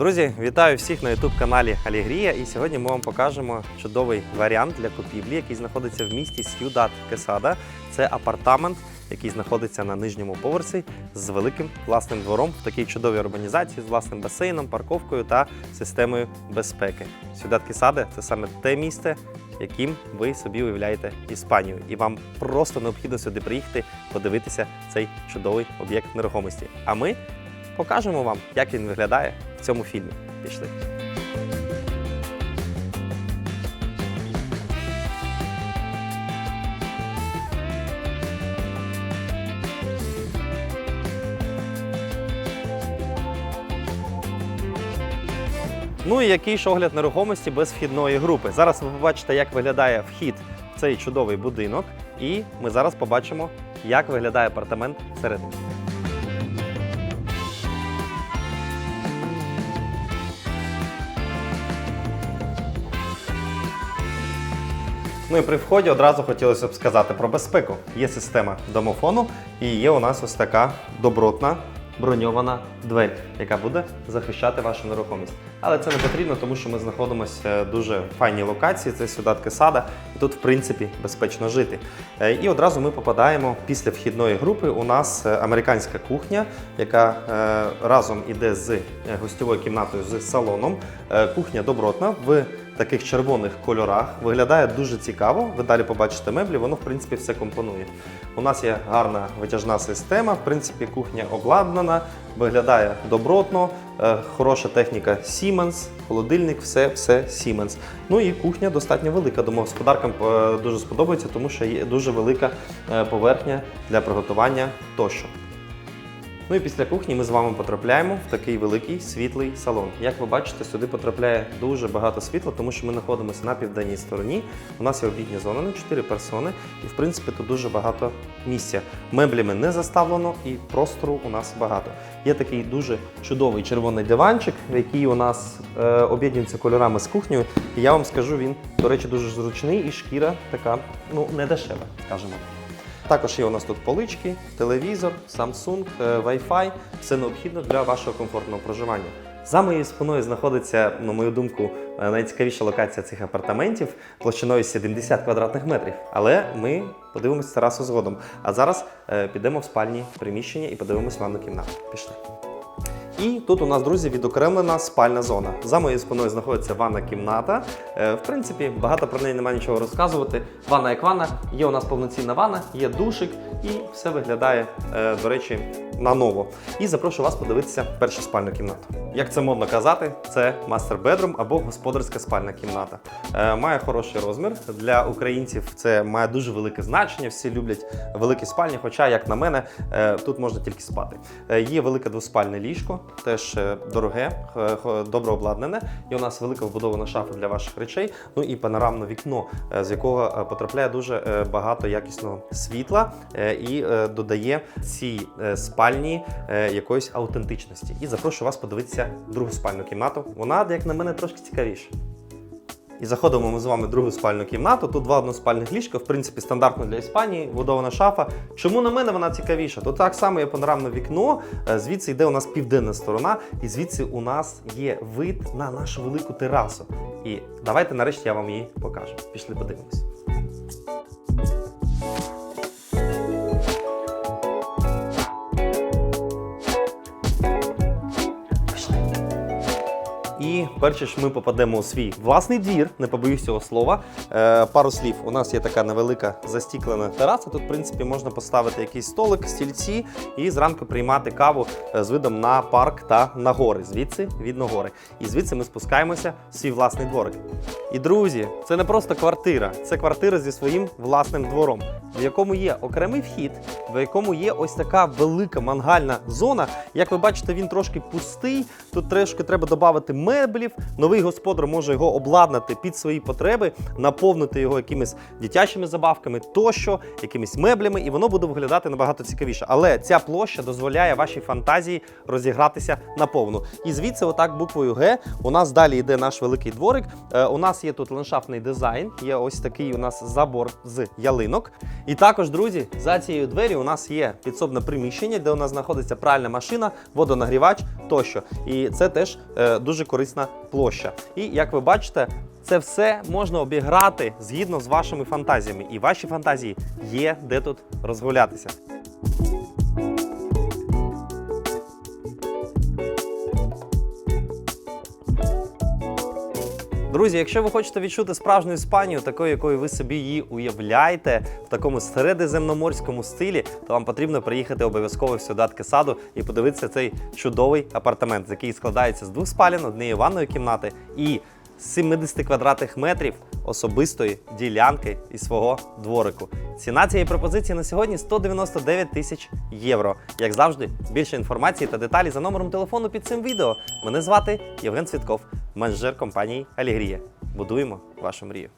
Друзі, вітаю всіх на youtube каналі Алігрія. І сьогодні ми вам покажемо чудовий варіант для купівлі, який знаходиться в місті Сьюдад Кесада. Це апартамент, який знаходиться на нижньому поверсі з великим власним двором в такій чудовій урбанізації з власним басейном, парковкою та системою безпеки. Сьюдад Кесада це саме те місце, яким ви собі уявляєте Іспанію. І вам просто необхідно сюди приїхати, подивитися цей чудовий об'єкт нерухомості. А ми покажемо вам, як він виглядає в цьому фільмі. Пішли. Ну і який ж огляд нерухомості без вхідної групи. Зараз ви побачите, як виглядає вхід в цей чудовий будинок, і ми зараз побачимо, як виглядає апартамент всередині. Ну і при вході одразу хотілося б сказати про безпеку. Є система домофону і є у нас ось така добротна броньована двері, яка буде захищати вашу нерухомість. Але це не потрібно, тому що ми знаходимося в дуже файній локації. Це Сюдат Кесада, і тут, в принципі, безпечно жити. Е, І одразу ми попадаємо після вхідної групи. У нас е, американська кухня, яка е, разом іде з е, гостьовою кімнатою з салоном. Е, Кухня добротна в таких червоних кольорах. Виглядає дуже цікаво. Ви далі побачите меблі, воно в принципі все компонує. У нас є гарна витяжна система. В принципі, кухня обладнана, виглядає добротно, е, хороша техніка Siemens, холодильник, все, все Siemens. Ну і кухня достатньо велика. Домогосподаркам е, дуже сподобається, тому що є дуже велика е, поверхня для приготування тощо. Ну і після кухні ми з вами потрапляємо в такий великий світлий салон. Як ви бачите, сюди потрапляє дуже багато світла, тому що ми знаходимося на південній стороні. У нас є обідня зона на 4 персони, і в принципі тут дуже багато місця. Меблями не заставлено і простору у нас багато. Є такий дуже чудовий червоний диванчик, який у нас е, об'єднується кольорами з кухнею. І я вам скажу, він, до речі, дуже зручний і шкіра така, ну, не дешева, скажімо. Також є у нас тут полички, телевізор, Samsung, е, Wi-Fi. Все необхідно для вашого комфортного проживання. За моєю спиною знаходиться, на мою думку, е, найцікавіша локація цих апартаментів площиною 70 квадратних метрів. Але ми подивимося разом згодом. А зараз е, підемо в спальні приміщення і подивимось ванну кімнату. Пішли. І тут у нас, друзі, відокремлена спальна зона. За моєю спиною знаходиться ванна кімната. Е, В принципі, багато про неї немає нічого розказувати. Ванна як ванна, є у нас повноцінна ванна, є душик, і все виглядає, е, до речі, на ново. І запрошую вас подивитися першу спальну кімнату. Як це модно казати, це мастер бедрум або господарська спальна кімната. Е, Має хороший розмір. Для українців це має дуже велике значення. Всі люблять великі спальні, хоча, як на мене, е, тут можна тільки спати. Е, Є велике двоспальне ліжко, теж е, дороге, х- добре обладнане. І у нас велика вбудована шафа для ваших речей. Ну і панорамне вікно, е, з якого е, потрапляє дуже е, багато якісного світла е, і е, додає цій е, спальні е, якоїсь аутентичності. І запрошую вас подивитися другу спальну кімнату. Вона, як на мене, трошки цікавіша. І заходимо ми з вами в другу спальну кімнату. Тут два односпальних ліжка, в принципі, стандартно для Іспанії, будована шафа. Чому на мене вона цікавіша? Тут так само є панорамне вікно, е, звідси йде у нас південна сторона, і звідси у нас є вид на нашу велику терасу. І давайте нарешті я вам її покажу. Пішли подивимось. І перше ж ми попадемо у свій власний двір, не побоюсь цього слова. Е, пару слів. У нас є така невелика застіклена тераса. Тут, в принципі, можна поставити якийсь столик, стільці і зранку приймати каву е, з видом на парк та на гори. Звідси видно гори. І звідси ми спускаємося в свій власний дворик. І друзі, це не просто квартира, це квартира зі своїм власним двором, в якому є окремий вхід, в якому є ось така велика мангальна зона. Як ви бачите, він трошки пустий. Тут трошки треба додати меблів. Новий господар може його обладнати під свої потреби, наповнити його якимись дитячими забавками, тощо, якимись меблями, і воно буде виглядати набагато цікавіше. Але ця площа дозволяє вашій фантазії розігратися наповну. І звідси, отак, буквою Г, у нас далі йде наш великий дворик. Е, у нас є тут ландшафтний дизайн, є ось такий у нас забор з ялинок. І також, друзі, за цією двері у нас є підсобне приміщення, де у нас знаходиться пральна машина, водонагрівач тощо. І це теж е, дуже корисна площа. І як ви бачите, це все можна обіграти згідно з вашими фантазіями. І ваші фантазії є де тут розгулятися. Друзі, якщо ви хочете відчути справжню Іспанію, такою, якою ви собі її уявляєте, в такому середземноморському стилі, то вам потрібно приїхати обов'язково в Сюдат Саду і подивитися цей чудовий апартамент, який складається з двох спален, однієї ванної кімнати і 70 квадратних метрів особистої ділянки і свого дворику. Ціна цієї пропозиції на сьогодні 199 тисяч євро. Як завжди, більше інформації та деталі за номером телефону під цим відео. Мене звати Євген Цвітков, менеджер компанії Алігрія. Будуємо вашу мрію.